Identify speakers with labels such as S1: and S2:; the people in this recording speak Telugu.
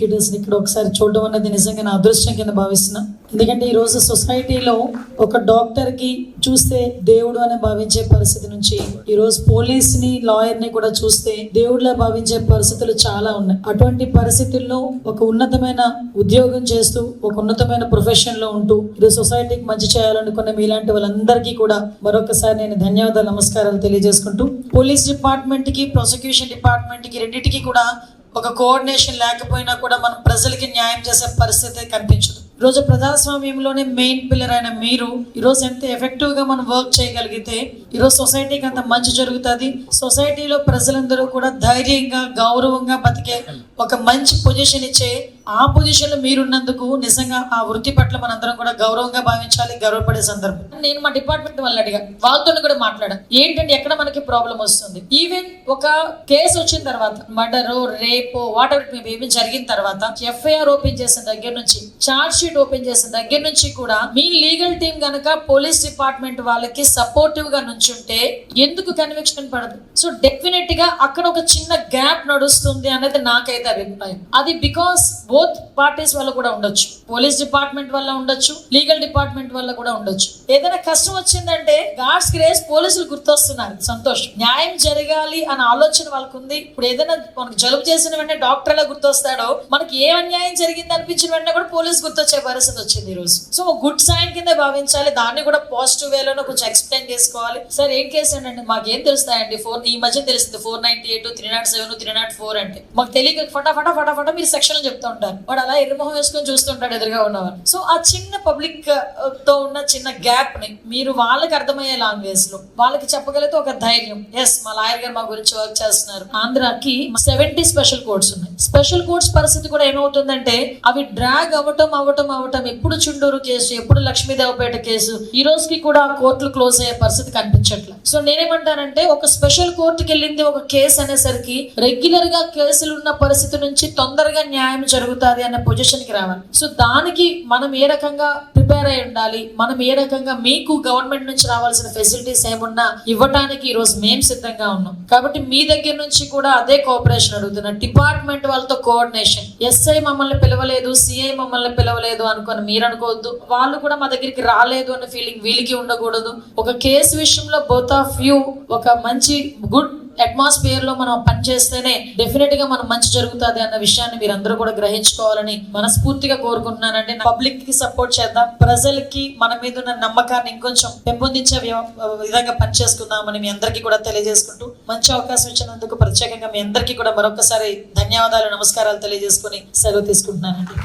S1: లీడర్స్ ఇక్కడ ఒకసారి చూడడం అనేది నిజంగా నా అదృష్టం కింద భావిస్తున్నా. ఎందుకంటే ఈరోజు సొసైటీలో ఒక డాక్టర్కి చూస్తే దేవుడు అని భావించే పరిస్థితి నుంచి ఈరోజు పోలీస్ని లాయర్ని కూడా చూస్తే దేవుడిలా భావించే పరిస్థితులు చాలా ఉన్నాయి. అటువంటి పరిస్థితుల్లో ఒక ఉన్నతమైన ఉద్యోగం చేస్తూ ఒక ఉన్నతమైన ప్రొఫెషన్లో ఉంటూ ఈరోజు సొసైటీకి మంచి చేయాలనుకున్న మీలాంటి వాళ్ళందరికీ కూడా మరొకసారి నేను ధన్యవాదాలు నమస్కారాలు తెలియజేసుకుంటూ పోలీస్ డిపార్ట్మెంట్కి ప్రాసిక్యూషన్ డిపార్ట్మెంట్కి రెండింటికి కూడా ఒక కోఆర్డినేషన్ లేకపోయినా కూడా మనం ప్రజలకి న్యాయం చేసే పరిస్థితి కనిపించదు. ఈరోజు ప్రజాస్వామ్యంలోనే మెయిన్ పిల్లర్ అయిన మీరు ఈరోజు ఎంత ఎఫెక్టివ్గా మనం వర్క్ చేయగలిగితే ఈరోజు సొసైటీకి అంత మంచి జరుగుతుంది. సొసైటీలో ప్రజలందరూ కూడా ధైర్యంగా గౌరవంగా బతికే ఒక మంచి పొజిషన్ ఇచ్చే ఆ పొజిషన్లో మీరున్నందుకు నిజంగా ఆ వృత్తి పట్ల మనందరం కూడా గౌరవంగా భావించాలి గౌరవపడే సందర్భం. నేను మా డిపార్ట్మెంట్ వాళ్ళని అడిగా. వాళ్ళతో కూడా మాట్లాడా. ఏంటంటే ఎక్కడ మనకి ప్రాబ్లం వస్తుంది? ఈవెన్ ఒక కేసు వచ్చిన తర్వాత మర్డర్ రేపో వాట్ ఎవర్ మేము ఏమి జరిగిన తర్వాత ఎఫ్ఐఆర్ ఓపెన్ చేసిన దగ్గర నుంచి చార్జ్ షీట్ ఓపెన్ చేసిన దగ్గర నుంచి కూడా మీ లీగల్ టీం గనక పోలీస్ డిపార్ట్మెంట్ వాళ్ళకి సపోర్టివ్గా నుంచుంటే ఎందుకు కన్విక్షన్ పడదు? సో డెఫినెట్గా అక్కడ ఒక చిన్న గ్యాప్ నడుస్తుంది అనేది నాకైతే అభిప్రాయం. అది బికాస్ బోత్ పార్టీస్ వల్ల కూడా ఉండొచ్చు. పోలీస్ డిపార్ట్మెంట్ వల్ల ఉండొచ్చు లీగల్ డిపార్ట్మెంట్ వల్ల కూడా ఉండొచ్చు. ఏదైనా కష్టం వచ్చిందంటే గాడ్స్ గ్రేస్ పోలీసులు గుర్తొస్తున్నారు. సంతోషం. న్యాయం జరగాలి అనే ఆలోచన వాళ్ళకు ఉంది ఇప్పుడు ఏదైనా మనకు జలుబు చేసిన వెంటనే డాక్టర్ ఎలా గుర్తొస్తాడో మనకి ఏ అన్యాయం జరిగింది అనిపించిన వెంటనే కూడా పోలీస్ గుర్తొచ్చే పరిస్థితి వచ్చింది ఈ రోజు. సో గుడ్ సైన్ కింద భావించాలి. దాన్ని కూడా పాజిటివ్ వేలోనే కొంచెం ఎక్స్ప్లెయిన్ చేసుకోవాలి. సార్ ఏం కేసు అండి? మాకేం తెలుస్తాయండి? ఫోర్ ఈ మధ్య తెలిసింది four ninety eight three naught seven three naught four అంటే. మాకు తెలియక ఫటాఫటా ఫటాఫటా మీరు సెక్షన్ చెప్తూ ఉంటారు. వాడు అలా ఎర్రమొహం వేసుకొని చూస్తుంటాడు ఎదురుగా ఉన్నవారు సో ఆ చిన్న పబ్లిక్తో ఉన్న చిన్న గ్యాప్ని మీరు వాళ్ళకి అర్థమయ్యే లాంగ్వేజ్లో వాళ్ళకి చెప్పగలిగితే ఒక ధైర్యం. ఎస్ మా లాయర్ గారు మా గురించి వర్క్ చేస్తున్నారు. ఆంధ్రాకి సెవెంటీ స్పెషల్ కోర్ట్స్ ఉన్నాయి. స్పెషల్ కోర్ట్స్ పరిస్థితి కూడా ఏమవుతుందంటే అవి డ్రాగ్ అవ్వటం అవ్వటం అవ్వటం ఎప్పుడు చుండూరు కేసు ఎప్పుడు లక్ష్మీదేవపేట కేసు ఈ రోజుకి కూడా కోర్టులు క్లోజ్ అయ్యే పరిస్థితి కనిపించట్లేదు సో నేనేమంటానంటే ఒక స్పెషల్ కోర్టుకి వెళ్ళింది ఒక కేసు అనేసరికి రెగ్యులర్గా కేసులు ఉన్న పరిస్థితి నుంచి తొందరగా న్యాయం జరుగుతుంది. అనే పొజిషన్కి రావాలి. సో దానికి మనం ఏ రకంగా ప్రిపేర్ అయి ఉండాలి? మనం ఏ రకంగా మీకు గవర్నమెంట్ నుంచి రావాల్సిన ఫెసిలిటీస్ ఏమున్నా ఇవ్వటానికి ఈ రోజు మేము సిద్ధంగా ఉన్నాం. కాబట్టి మీ దగ్గర నుంచి కూడా అదే కోఆపరేషన్ అడుగుతున్నా. డిపార్ట్మెంట్ వాళ్ళతో కోఆర్డినేషన్ ఎస్ఐ మమ్మల్ని పిలవలేదు సిఐ మమ్మల్ని పిలవలేదు అనుకుని మీరు అనుకోవద్దు. వాళ్ళు కూడా మా దగ్గరికి రాలేదు అనే ఫీలింగ్ వీళ్ళకి ఉండకూడదు. ఒక కేసు విషయంలో బోత్ ఆఫ్ యూ ఒక మంచి గుడ్ అట్మాస్ఫియర్లో మనం పనిచేస్తేనే డెఫినెట్గా మనం మంచి జరుగుతుంది అన్న విషయాన్ని మీరందరూ కూడా గ్రహించుకోవాలని మనస్ఫూర్తిగా కోరుకుంటున్నానంటే పబ్లిక్కి సపోర్ట్ చేద్దాం. ప్రజలకి మన మీద ఉన్న నమ్మకాన్ని ఇంకొంచెం పెంపొందించే విధంగా పనిచేసుకుందామని మీ అందరికీ కూడా తెలియజేసుకుంటూ మంచి అవకాశం ఇచ్చినందుకు ప్రత్యేకంగా మీ అందరికీ కూడా మరొకసారి ధన్యవాదాలు నమస్కారాలు తెలియజేసుకుని సెలవు తీసుకుంటున్నానండి.